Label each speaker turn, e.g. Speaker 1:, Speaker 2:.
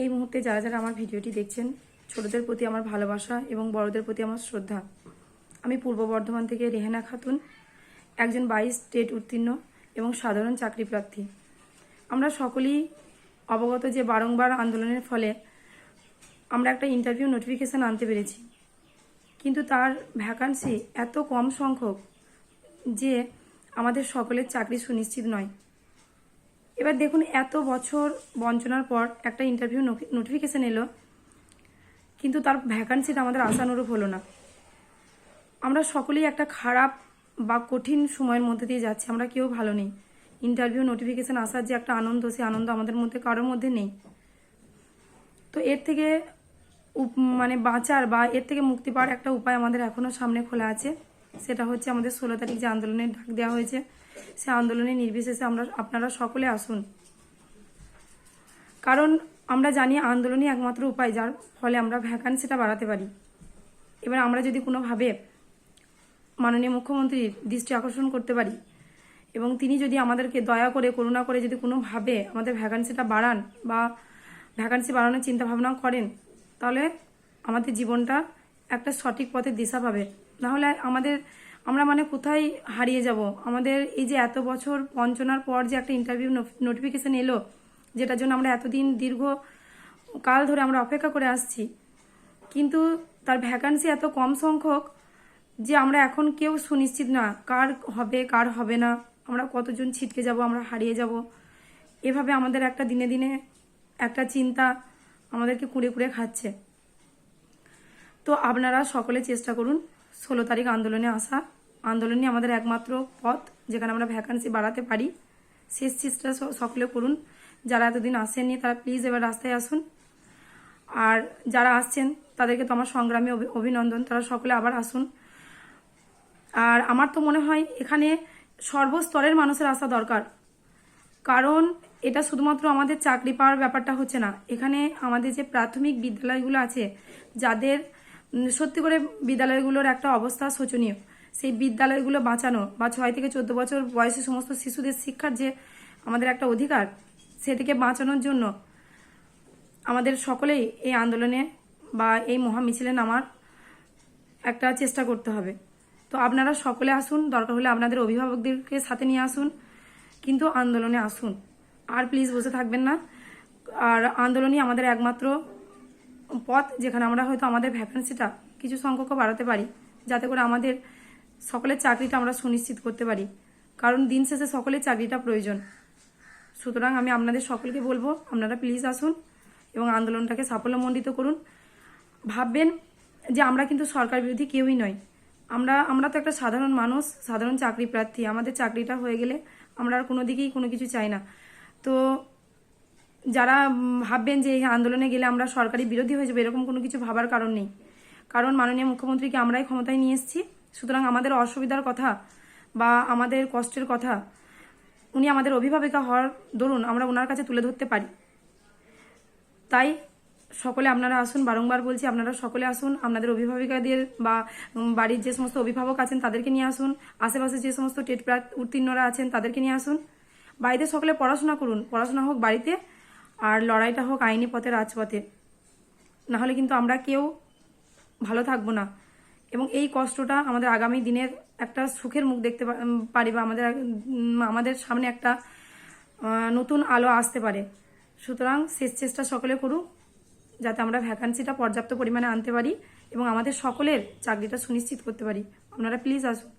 Speaker 1: এই মুহূর্তে যারা যারা আমার ভিডিওটি দেখছেন, ছোটদের প্রতি আমার ভালোবাসা এবং বড়দের প্রতি আমার শ্রদ্ধা। আমি পূর্ব বর্ধমান থেকে রেহেনা খাতুন, একজন বাইশ স্টেট উত্তীর্ণ এবং সাধারণ চাকরি প্রার্থী। আমরা সকলেই অবগত যে বারংবার আন্দোলনের ফলে আমরা একটা ইন্টারভিউ নোটিফিকেশান আনতে পেরেছি। কিন্তু তার ভ্যাকান্সি এত কম সংখ্যক যে আমাদের সকলের চাকরি সুনিশ্চিত নয়। এবার দেখুন, এত বছর বঞ্চনার পর একটা ইন্টারভিউ নোটিফিকেশন এলো, কিন্তু তার ভ্যাকান্সিটা আমাদের আশানুরূপ হলো না। আমরা সকলেই একটা খারাপ বা কঠিন সময়ের মধ্যে দিয়ে যাচ্ছি, আমরা কেউ ভালো নেই। ইন্টারভিউ নোটিফিকেশান আসার যে একটা আনন্দ, সেই আনন্দ আমাদের মধ্যে কারোর মধ্যে নেই। তো এর থেকে মানে বাঁচার বা এর থেকে মুক্তি পাওয়ার একটা উপায় আমাদের এখনও সামনে খোলা আছে। সেটা হচ্ছে আমাদের ষোলো তারিখ যে আন্দোলনের ডাক দেওয়া হয়েছে, সে আন্দোলনে নির্বিশেষে আমরা, আপনারা সকলে আসুন। কারণ আমরা জানি আন্দোলনই একমাত্র উপায়, যার ফলে আমরা ভ্যাকান্সিটা বাড়াতে পারি। এবার আমরা যদি কোনোভাবে মাননীয় মুখ্যমন্ত্রীর দৃষ্টি আকর্ষণ করতে পারি, এবং তিনি যদি আমাদেরকে দয়া করে, করুণা করে যদি কোনোভাবে আমাদের ভ্যাকান্সিটা বাড়ান বা ভ্যাকান্সি বাড়ানোর চিন্তা ভাবনা করেন, তাহলে আমাদের জীবনটা একটা সঠিক পথে দিশা পাবে। নাহলে আমাদের, আমরা মানে কোথায় হারিয়ে যাব? আমাদের এই যে এত বছর বঞ্চনার পর যে একটা ইন্টারভিউ নোটিফিকেশন এলো, যেটার জন্য আমরা এতদিন দীর্ঘ কাল ধরে আমরা অপেক্ষা করে আসছি, কিন্তু তার ভ্যাকান্সি এত কম সংখ্যক যে আমরা এখন কেউ সুনিশ্চিত না কার হবে কার হবে না, আমরা কতজন ছিটকে যাব, আমরা হারিয়ে যাব। এভাবে আমাদের একটা দিনে দিনে একটা চিন্তা আমাদেরকে কুড়ে কুড়ে খাচ্ছে। তো আপনারা সকলে চেষ্টা করুন ষোলো তারিখ আন্দোলনে আসা। আন্দোলনই আমাদের একমাত্র পথ, যেখানে আমরা ভ্যাকান্সি বাড়াতে পারি। শেষ চেষ্টা সকলে করুন। যারা এতদিন আসেননি, তারা প্লিজ এবার রাস্তায় আসুন। আর যারা আসছেন, তাদেরকে তো আমার সংগ্রামী অভি- অভিনন্দন। তারা সকলে আবার আসুন। আর আমার তো মনে হয় এখানে সর্বস্তরের মানুষের আসা দরকার। কারণ এটা শুধুমাত্র আমাদের চাকরি পাওয়ার ব্যাপারটা হচ্ছে না। এখানে আমাদের যে প্রাথমিক বিদ্যালয়গুলো আছে, যাদের সত্যি করে বিদ্যালয়গুলোর একটা অবস্থা শোচনীয়। সেই বিদ্যালয়গুলো বাঁচানো বা ছয় থেকে চোদ্দ বছর বয়সী সমস্ত শিশুদের শিক্ষার যে আমাদের একটা অধিকার, সেটিকে বাঁচানোর জন্য আমাদের সকলেই এই আন্দোলনে বা এই মহামিছিলে নামার একটা চেষ্টা করতে হবে। তো আপনারা সকলে আসুন, দরকার হলে আপনাদের অভিভাবকদেরকে সাথে নিয়ে আসুন, কিন্তু আন্দোলনে আসুন। আর প্লিজ বসে থাকবেন না। আর আন্দোলনই আমাদের একমাত্র পথ যেখানে আমরা হয়তো আমাদের ভ্যাকেন্সিটা কিছু সংখ্যক বাড়াতে পারি, যাতে করে আমাদের সকলের চাকরিটা আমরা সুনিশ্চিত করতে পারি। কারণ দিন শেষে সকলের চাকরিটা প্রয়োজন। সুতরাং আমি আপনাদের সকলকে বলব, আপনারা প্লিজ আসুন এবং আন্দোলনটাকে সাফল্যমণ্ডিত করুন। ভাববেন যে আমরা কিন্তু সরকার বিরোধী কেউই নয় আমরা আমরা তো একটা সাধারণ মানুষ, সাধারণ চাকরি প্রার্থী। আমাদের চাকরিটা হয়ে গেলে আমরা আর কোনো দিকেই কোনো কিছু চাই না। তো যারা ভাববেন যে এই আন্দোলনে গেলে আমরা সরকারি বিরোধী হয়ে যাব, এরকম কোনো কিছু ভাবার কারণ নেই। কারণ মাননীয় মুখ্যমন্ত্রীকে আমরাই ক্ষমতায় নিয়ে এসেছি। সুতরাং আমাদের অসুবিধার কথা বা আমাদের কষ্টের কথা উনি আমাদের অভিভাবিকা হওয়ার দরুন আমরা ওনার কাছে তুলে ধরতে পারি। তাই সকলে আপনারা আসুন, বারংবার বলছি আপনারা সকলে আসুন, আপনাদের অভিভাবিকাদের বা বাড়ির যে সমস্ত অভিভাবক আছেন তাদেরকে নিয়ে আসুন, আশেপাশে যে সমস্ত টেট প্রার্থী উত্তীর্ণরা আছেন তাদেরকে নিয়ে আসুন। বাড়িতে সকলে পড়াশোনা করুন, পড়াশোনা হোক বাড়িতে আর লড়াইটা হোক আইনি পথে, রাজপথে। নাহলে কিন্তু আমরা কেউ ভালো থাকব না। এবং এই কষ্টটা আমাদের আগামী দিনের একটা সুখের মুখ দেখতে পারি বা আমাদের আমাদের সামনে একটা নতুন আলো আসতে পারে। সুতরাং শেষ চেষ্টা সকলে করুক, যাতে আমরা ভ্যাকান্সিটা পর্যাপ্ত পরিমাণে আনতে পারি এবং আমাদের সকলের চাকরিটা সুনিশ্চিত করতে পারি। আপনারা প্লিজ আসুন।